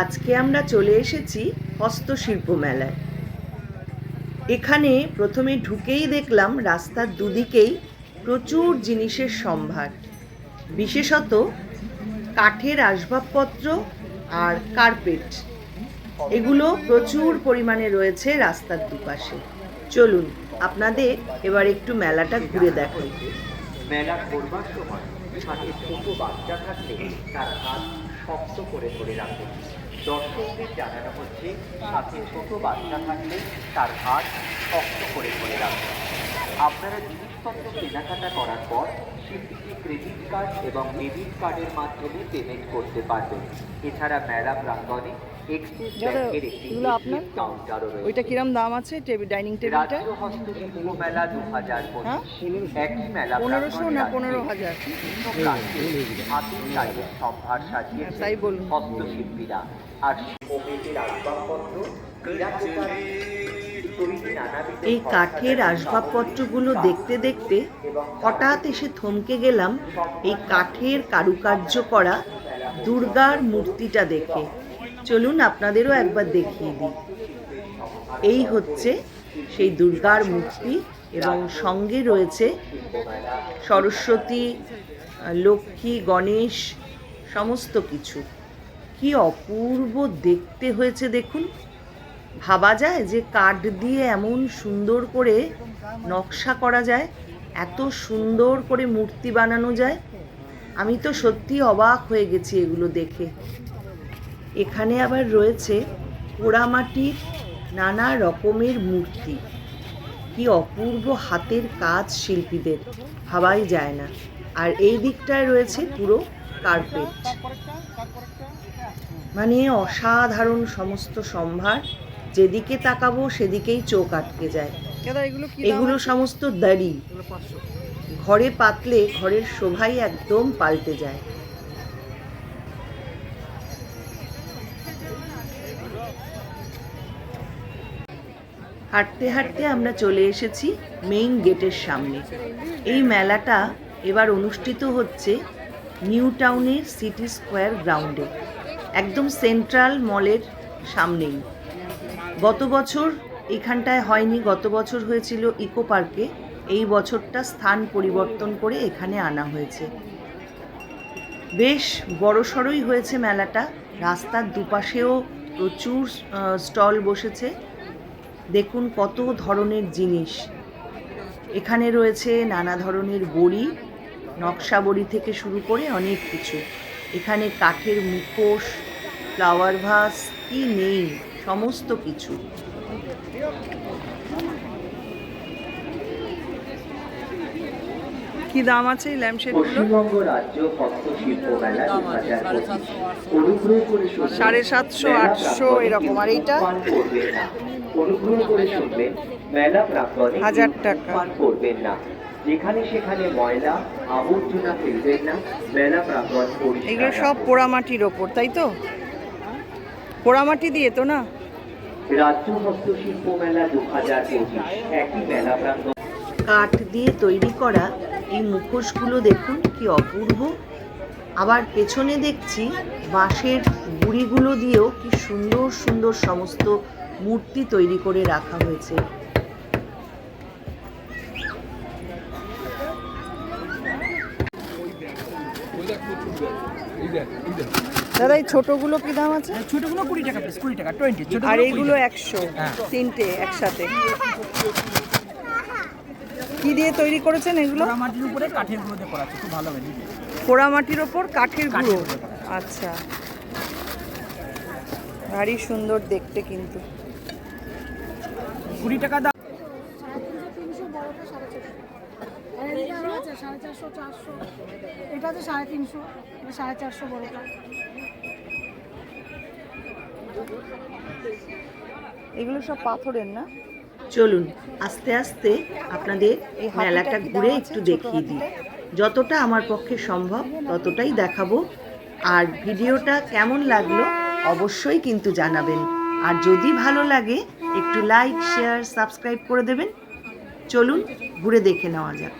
আজকে আমরা চলে এসেছি হস্তশিল্প মেলায়। এখানে প্রথমে ঢুকেই দেখলাম রাস্তার দুদিকেই প্রচুর জিনিসের সম্ভার। বিশেষত কাঠের আসবাবপত্র আর কার্পেট। এগুলো প্রচুর পরিমাণে রয়েছে রাস্তার দুপাশে। চলুন, আপনাদের এবার একটু মেলাটা ঘুরে দেখাই। মেলা করবার সময় ছোট বাচ্চা থাকলে তার হাত শক্ত করে ধরে রাখুন দর্শকদের জানানো হচ্ছে সাথে ছোট বাচ্চা থাকলে তার হাত শক্ত করে ধরে রাখুন আপনারা জিনিসপত্র কেনাকাটা করার পর সেটিকে ক্রেডিট কার্ড এবং ডেবিট কার্ডের মাধ্যমে পেমেন্ট করতে পারবেন এছাড়া মেলা প্রাঙ্গণে এক্সিস ব্যাংকের একটি এগুলো কাউন্টারও রয়েছে। ওইটা কিরম দাম আছে? টেবিল ডাইনিং টেবিলটা? রাজ্য হস্তশিল্প মেলা দু হাজার হ্যাঁ? পঁচিশ একই মেলা পনেরোশো না পনেরো হাজার? বিভিন্ন প্রান্তে হাতের কাজের সম্ভার সাজিয়েছে তাই বলুন। হস্তশিল্পীরা। আর আসবাবপত্র নানাবিধ এই কাঠের আসবাবপত্রগুলো দেখতে দেখতে হঠাৎ এসে থমকে গেলাম এই কাঠের কারুকার্য করা দুর্গার মূর্তিটা দেখে। চলুন আপনাদেরও একবার দেখিয়ে দিই। এই হচ্ছে সেই দুর্গার মূর্তি এবং সঙ্গে রয়েছে সরস্বতী, লক্ষ্মী, গণেশ, সমস্ত কিছু। কি অপূর্ব দেখতে হয়েছে দেখুন। ভাবা যায় যে কাঠ দিয়ে এমন সুন্দর করে নকশা করা যায়, এত সুন্দর করে মূর্তি বানানো যায়। আমি তো সত্যি অবাক হয়ে গেছি এগুলো দেখে। এখানে আবার রয়েছে পোড়ামাটির নানা রকমের মূর্তি। কি অপূর্ব হাতের কাজ শিল্পীদের, ভাবাই যায় না। আর এই দিকটায় রয়েছে পুরো কার্পেট মানে অসাধারণ সমস্ত সম্ভার। যেদিকে তাকাবো সেদিকেই চোখ আটকে যায়। এগুলো সমস্ত দাড়ি। ঘরে পাতলে ঘরের শোভাই একদম পাল্টে যায়। হাঁটতে হাঁটতে আমরা চলে এসেছি মেইন গেটের সামনে। এই মেলাটা এবার অনুষ্ঠিত হচ্ছে নিউ টাউনের সিটি স্কোয়ার গ্রাউন্ডে। একদম সেন্ট্রাল মলের সামনেই। গত বছর এখানটায় হয়নি, গত বছর হয়েছিল ইকো পার্কে। এই বছরটা স্থান পরিবর্তন করে এখানে আনা হয়েছে। বেশ বড়সড়ই হয়েছে মেলাটা। রাস্তার দুপাশেও প্রচুর স্টল বসেছে। দেখুন কত ধরনের জিনিস। এখানে রয়েছে নানা ধরনের বড়ি, নকশা বড়ি থেকে শুরু করে অনেক কিছু। এখানে কাঠের মুখোশ, ফ্লাওয়ার ভাস, কি নেই। সমস্ত কিছু। কি দাম আছে এই ল্যাম্পশেডগুলো পশ্চিমবঙ্গ রাজ্য হস্তশিল্প মেলা দু হাজার পঁচিশ। অনুগ্রহ করে সাড়ে সাতশো, আটশো এরকম। আর এইটা? অনুগ্রহ করে শুনবেন মেলা প্রাঙ্গণে হাজার টাকা। করবেন না। যেখানে সেখানে ময়লা আবর্জনা ফেলবেন না। মেলা প্রাঙ্গণ এগুলো সব পোড়ামাটির ওপর তাই তো? পোড়ামাটি দিয়ে তো না? রাজ্য হস্তশিল্প মেলা দু হাজার পঁচিশ একই মেলা প্রাঙ্গণ। কাঠ দিয়ে তৈরি করা এই মুখোশগুলো দেখুন কি অপূর্ব। আবার পেছনে দেখছি বাঁশের গুড়িগুলো দিয়েও কি সুন্দর সুন্দর সমস্ত মূর্তি তৈরি করে রাখা হয়েছে। দাদা এই ছোটগুলো কি দাম আছে? ছোটগুলো কুড়ি টাকা পিস কুড়ি টাকা টোয়েন্টি ছোট আর এইগুলো একশো তিনটে একসাথে। কি দিয়ে তৈরি করেছেন এগুলো? মাটির উপরে কাঠের গুঁড়োতে করা খুব ভালো হবে দিদি পোড়ামাটির ওপর কাঠের গুঁড়ো? আচ্ছা। ভারী সুন্দর দেখতে কিন্তু। কুড়ি টাকা দাম। সাড়ে চারশো চারশো। এটা আছে সাড়ে তিনশো এটা সাড়ে চারশো বড়টা। এগুলো সব পাথরের না? চলুন আস্তে আস্তে আপনাদের মেলাটা ঘুরে একটু দেখিয়ে দিই। যতটা আমার পক্ষে সম্ভব ততটাই দেখাবো। আর ভিডিওটা কেমন লাগল অবশ্যই কিন্তু জানাবেন। আর যদি ভালো লাগে একটু লাইক শেয়ার সাবস্ক্রাইব করে দেবেন। চলুন ঘুরে দেখে নেওয়া যাক।